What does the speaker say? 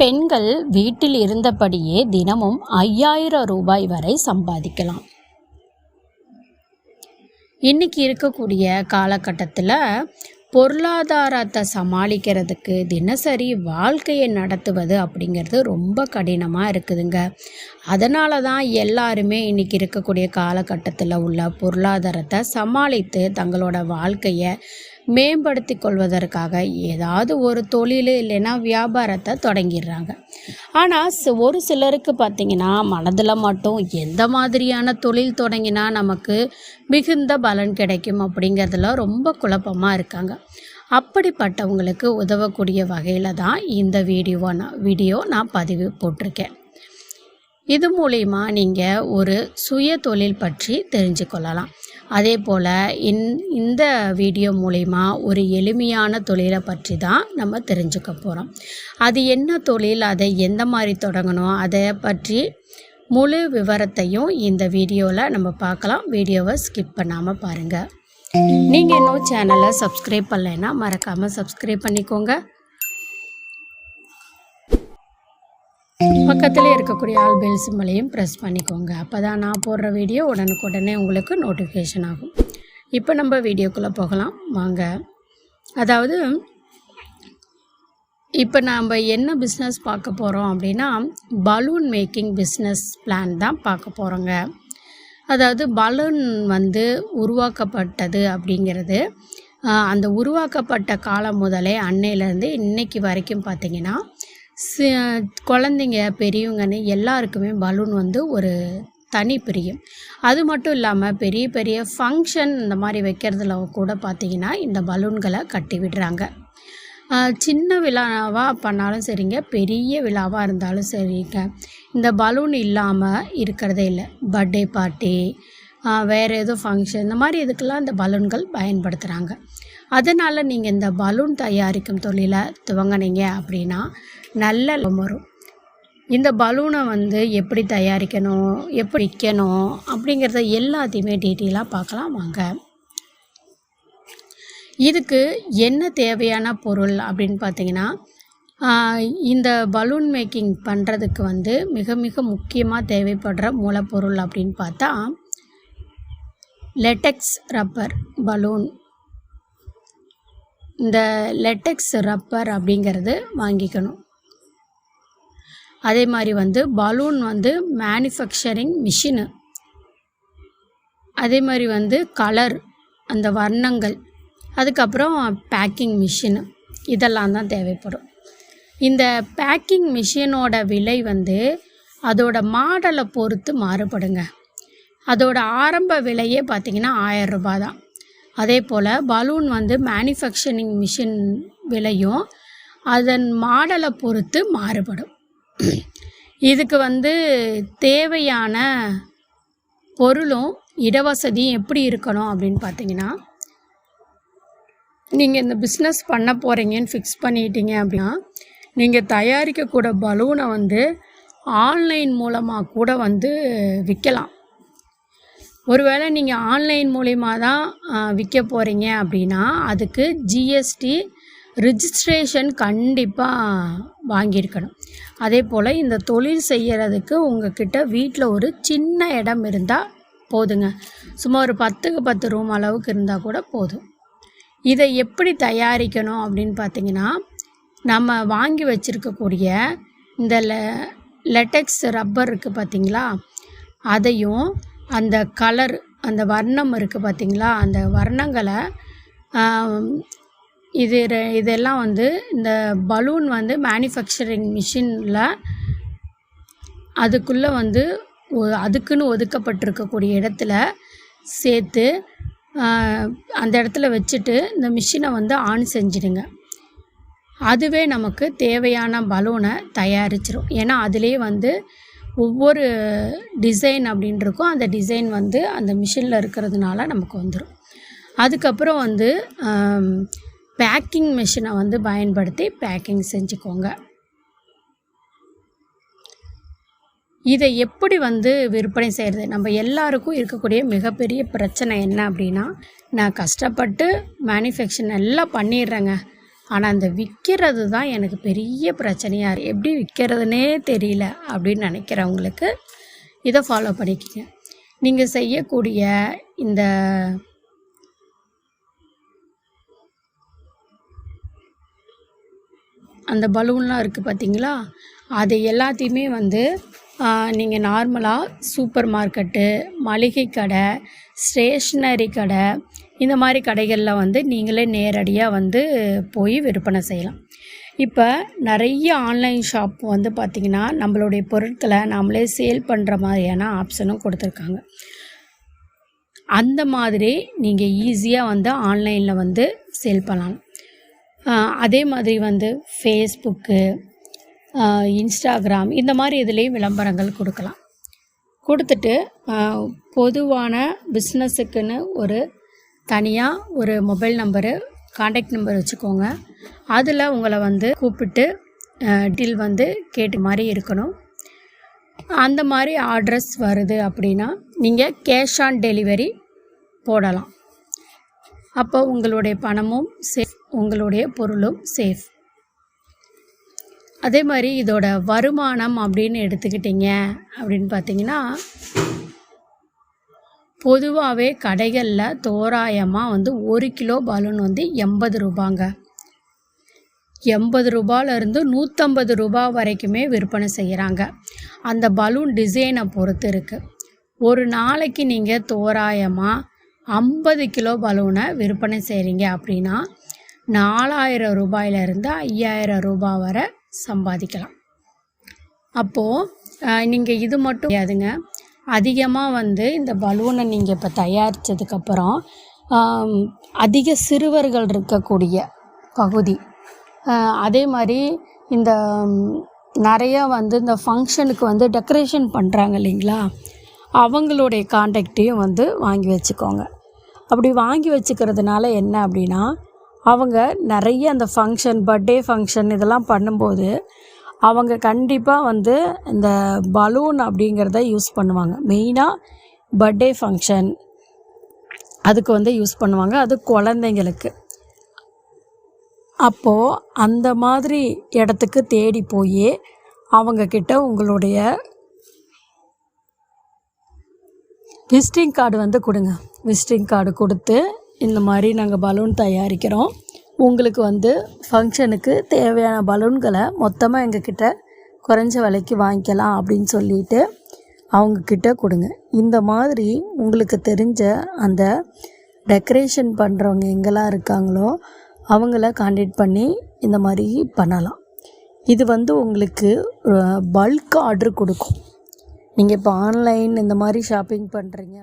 பெண்கள் வீட்டில் இருந்தபடியே தினமும் ஐயாயிரம் ரூபாய் வரை சம்பாதிக்கலாம். இன்னைக்கு இருக்கக்கூடிய காலகட்டத்தில் பொருளாதாரத்தை சமாளிக்கிறதுக்கு தினசரி வாழ்க்கையை நடத்துவது அப்படிங்கிறது ரொம்ப கடினமாக இருக்குதுங்க. அதனால தான் எல்லாருமே இன்றைக்கி இருக்கக்கூடிய காலகட்டத்தில் உள்ள பொருளாதாரத்தை சமாளித்து தங்களோட வாழ்க்கையை மேம்படுத்தி கொள்வதற்காக ஏதாவது ஒரு தொழில் இல்லைன்னா வியாபாரத்தை தொடங்கிடுறாங்க. ஆனால் ஒரு சிலருக்கு பார்த்திங்கன்னா மனதில் மட்டும் எந்த மாதிரியான தொழில் தொடங்கினா நமக்கு மிகுந்த பலன் கிடைக்கும் அப்படிங்கிறதுல ரொம்ப குழப்பமாக இருக்காங்க. அப்படிப்பட்டவங்களுக்கு உதவக்கூடிய வகையில் தான் இந்த வீடியோ நான் வீடியோ நான் பதிவு போட்டிருக்கேன். இது மூலிமா நீங்கள் ஒரு சுய தொழில் பற்றி தெரிஞ்சுக்கொள்ளலாம் அதே போல் இந் இந்த வீடியோ மூலிமா ஒரு எளிமையான தொழிலை பற்றி தான் நம்ம தெரிஞ்சுக்க போகிறோம் அது என்ன தொழில் அதை எந்த மாதிரி தொடங்கணும் அதை பற்றி முழு விவரத்தையும் இந்த வீடியோவில் நம்ம பார்க்கலாம். வீடியோவை ஸ்கிப் பண்ணாமல் பாருங்கள் நீங்கள் இன்னும் சேனலை சப்ஸ்கிரைப் பண்ணலைன்னா மறக்காமல் சப்ஸ்கிரைப் பண்ணிக்கோங்க. பக்கத்தில் இருக்கக்கூடிய ஆல் பெல் சிம்பளையும் ப்ரெஸ் பண்ணிக்கோங்க. அப்போ தான் நான் போடுற வீடியோ உடனுக்குடனே உங்களுக்கு நோட்டிஃபிகேஷன் ஆகும். இப்போ நம்ம வீடியோக்குள்ளே போகலாம். வாங்க. அதாவது இப்போ நாம் என்ன பிஸ்னஸ் பார்க்க போகிறோம் அப்படின்னா பலூன் மேக்கிங் பிஸ்னஸ் பிளான் தான் பார்க்க போகிறோங்க அதாவது பலூன் வந்து உருவாக்கப்பட்டது அப்படிங்கிறது அந்த உருவாக்கப்பட்ட காலம் முதலே அன்னையிலேருந்து இன்னைக்கு வரைக்கும் பார்த்திங்கன்னா குழந்தைங்க பெரியவங்கன்னு எல்லாருக்குமே பலூன் வந்து ஒரு தனி பிரியம். அது மட்டும் இல்லாமல் பெரிய பெரிய ஃபங்க்ஷன் இந்த மாதிரி வைக்கிறதுல கூட பார்த்திங்கன்னா இந்த பலூன்களை கட்டி விடுறாங்க. சின்ன விழாவாக பண்ணாலும் சரிங்க பெரிய விழாவாக இருந்தாலும் சரிங்க. இந்த பலூன் இல்லாமல் இருக்கிறதே இல்லை. பர்த்டே பார்ட்டி வேறு ஏதோ ஃபங்க்ஷன் இந்த மாதிரி இதுக்கெல்லாம் இந்த பலூன்கள் பயன்படுத்துகிறாங்க அதனால் நீங்கள் இந்த பலூன் தயாரிக்கும் தொழிலை துவங்கினீங்க அப்படின்னா நல்ல லாபம் வரும். இந்த பலூனை வந்து எப்படி தயாரிக்கணும் எப்படி விற்கணும் அப்படிங்கிறத எல்லாத்தையுமே டீட்டெயிலாக பார்க்கலாம் வாங்க. இதுக்கு என்ன தேவையான பொருள் அப்படின்னு பார்த்தீங்கன்னா இந்த பலூன் மேக்கிங் பண்ணுறதுக்கு வந்து மிக மிக முக்கியமாக தேவைப்படுற மூலப்பொருள் அப்படின்னு பார்த்தா லெட்டெக்ஸ் ரப்பர் பலூன் இந்த லெட்டெக்ஸ் ரப்பர் அப்படிங்கிறது வாங்கிக்கணும். அதே மாதிரி வந்து பலூன் வந்து மேனுஃபேக்சரிங் மிஷினு அதே மாதிரி வந்து கலர் அந்த வர்ணங்கள் அதுக்கப்புறம் பேக்கிங் மிஷினு இதெல்லாம் தான் தேவைப்படும். இந்த பேக்கிங் மிஷினோட விலை வந்து அதோட மாடலை பொறுத்து மாறுபடுங்க. அதோட ஆரம்ப விலையே பார்த்திங்கன்னா ஆயிரம் ரூபாய் தான். அதே போல் பலூன் வந்து மேனுஃபேக்சரிங் மிஷின் விலையும் அதன் மாடலை பொறுத்து மாறுபடும். இதுக்கு வந்து தேவையான பொருளும் இடவசதியும் எப்படி இருக்கணும் அப்படின்னு பார்த்தீங்கன்னா நீங்கள் இந்த பிஸ்னஸ் பண்ண போகிறீங்கன்னு ஃபிக்ஸ் பண்ணிட்டீங்க அப்படின்னா நீங்கள் தயாரிக்கக்கூட பலூனை வந்து ஆன்லைன் மூலமாக கூட வந்து விற்கலாம். ஒருவேளை நீங்கள் ஆன்லைன் மூலிமா தான் விற்க போகிறீங்க அப்படின்னா அதுக்கு ஜிஎஸ்டி ரிஜிஸ்ட்ரேஷன் கண்டிப்பாக வாங்கியிருக்கணும். அதே போல் இந்த தொழில் செய்கிறதுக்கு உங்ககிட்ட வீட்டில் ஒரு சின்ன இடம் இருந்தால் போதுங்க. சும்மா ஒரு பத்துக்கு பத்து ரூம் அளவுக்கு இருந்தால் கூட போதும். இதை எப்படி தயாரிக்கணும் அப்படின்னு பார்த்தீங்கன்னா நம்ம வாங்கி வச்சுருக்கக்கூடிய இந்த லெ லெட்டெக்ஸ் ரப்பர் இருக்குது பார்த்தீங்களா அதையும் அந்த கலர் அந்த வர்ணம் இருக்குது பார்த்தீங்களா அந்த வர்ணங்களை இது ரெ- இதெல்லாம் வந்து இந்த பலூன் வந்து மேனுஃபேக்சரிங் மிஷினில் அதுக்குள்ளே வந்து ஒ- அதுக்குன்னு ஒதுக்கப்பட்டிருக்கக்கூடிய இடத்துல சேர்த்து அந்த இடத்துல வச்சுட்டு இந்த மிஷினை வந்து ஆன் செஞ்சிடுங்க. அதுவே நமக்கு தேவையான பலூனை தயாரிச்சிரும். ஏன்னா அதிலே வந்து ஒவ்வொரு டிசைன் அப்படின்னு இருக்கும் அந்த டிசைன் வந்து அந்த மிஷினில் இருக்கிறதுனால நமக்கு வந்துடும் அதுக்கப்புறம் வந்து பேக்கிங் மிஷினை வந்து பயன்படுத்தி பேக்கிங் செஞ்சுக்கோங்க. இதை எப்படி வந்து விற்பனை செய்கிறது நம்ம எல்லாருக்கும் இருக்கக்கூடிய மிகப்பெரிய பிரச்சனை என்ன அப்படின்னா நான் கஷ்டப்பட்டு மேனுஃபேக்சர் எல்லாம் பண்ணிடுறேங்க. ஆனால் அந்த விற்கிறது தான் எனக்கு பெரிய பிரச்சனையாக இருக்குது எப்படி விற்கிறதுனே தெரியல அப்படின்னு நினைக்கிறவங்களுக்கு இதை ஃபாலோ பண்ணிக்கங்க. நீங்கள் செய்யக்கூடிய இந்த அந்த பலூன்லாம் இருக்குது பார்த்தீங்களா? அது எல்லாத்தையுமே வந்து நீங்கள் நார்மலாக சூப்பர் மார்க்கெட்டு மளிகை கடை ஸ்டேஷ்னரி கடை இந்த மாதிரி கடைகளில் வந்து நீங்களே நேரடியாக வந்து போய் விற்பனை செய்யலாம். இப்போ நிறைய ஆன்லைன் ஷாப் வந்து பார்த்திங்கன்னா நம்மளுடைய பொருட்களை நாமளே சேல் பண்ணுற மாதிரியான ஆப்ஷனும் கொடுத்துருக்காங்க. அந்த மாதிரி நீங்கள் ஈஸியாக வந்து ஆன்லைனில் வந்து சேல் பண்ணலாம். அதே மாதிரி வந்து ஃபேஸ்புக்கு இன்ஸ்டாகிராம் இந்த மாதிரி இதுலேயும் விளம்பரங்கள் கொடுக்கலாம். கொடுத்துட்டு பொதுவான பிஸ்னஸுக்குன்னு ஒரு தனியாக ஒரு மொபைல் நம்பரு காண்டாக்ட் நம்பர் வச்சுக்கோங்க. அதில் உங்களை வந்து கூப்பிட்டு டீல் வந்து கேட்டு மாதிரி இருக்கணும். அந்த மாதிரி ஆட்ரஸ் வருது அப்படின்னா நீங்கள் கேஷ் ஆன் டெலிவரி போடலாம். அப்போ உங்களுடைய பணமும் சேஃப் உங்களுடைய பொருளும் சேஃப் அதே மாதிரி இதோட வருமானம் அப்படின்னு எடுத்துக்கிட்டிங்க அப்படின்னு பார்த்தீங்கன்னா பொதுவாகவே கடைகளில் தோராயமாக வந்து ஒரு கிலோ பலூன் வந்து எண்பது ரூபாங்க. எண்பது ரூபாயிலேருந்து நூற்றம்பது ரூபா வரைக்குமே விற்பனை செய்கிறாங்க அந்த பலூன் டிசைனை பொறுத்து இருக்குது ஒரு நாளைக்கு நீங்கள் தோராயமாக ஐம்பது கிலோ பலூனை விற்பனை செய்கிறீங்க அப்படின்னா நாலாயிரம் ரூபாயிலிருந்து ஐயாயிரம் ரூபாய் வரை சம்பாதிக்கலாம். அப்போது நீங்கள் இது மட்டும் கிடையாதுங்க அதிகமாக வந்து இந்த பலூனை நீங்கள் இப்போ தயாரித்ததுக்கப்புறம் அதிக சிறுவர்கள் இருக்கக்கூடிய பகுதி. அதே மாதிரி இந்த நிறையா வந்து இந்த ஃபங்க்ஷனுக்கு வந்து டெக்கரேஷன் பண்ணுறாங்க இல்லைங்களா? அவங்களுடைய காண்டாக்டையும் வந்து வாங்கி வச்சுக்கோங்க. அப்படி வாங்கி வச்சுக்கிறதுனால என்ன அப்படின்னா அவங்க நிறைய அந்த ஃபங்க்ஷன் பர்த்டே ஃபங்க்ஷன் இதெல்லாம் பண்ணும்போது அவங்க கண்டிப்பாக வந்து இந்த பலூன் அப்படிங்கிறத யூஸ் பண்ணுவாங்க. மெயினாக பர்த்டே ஃபங்க்ஷன் அதுக்கு வந்து யூஸ் பண்ணுவாங்க. அது குழந்தைங்களுக்கு. அப்போது அந்த மாதிரி இடத்துக்கு தேடி போய் அவங்கக்கிட்ட உங்களுடைய விசிட்டிங் கார்டு வந்து கொடுங்க. விசிட்டிங் கார்டு கொடுத்து இந்த மாதிரி நாங்கள் பலூன் தயாரிக்கிறோம். உங்களுக்கு வந்து ஃபங்க்ஷனுக்கு தேவையான பலூன்களை மொத்தமாக எங்ககிட்ட குறைஞ்ச விலைக்கு வாங்கிக்கலாம் அப்படின்னு சொல்லிட்டு அவங்கக்கிட்ட கொடுங்க. இந்த மாதிரி உங்களுக்கு தெரிஞ்ச அந்த டெக்கரேஷன் பண்ணுறவங்க எங்கெல்லாம் இருக்காங்களோ அவங்கள காண்டாக்ட் பண்ணி இந்த மாதிரி பண்ணலாம். இது வந்து உங்களுக்கு பல்க் ஆர்டர் கொடுக்கும். நீங்கள் இப்போ ஆன்லைன் இந்த மாதிரி ஷாப்பிங் பண்ணுறீங்க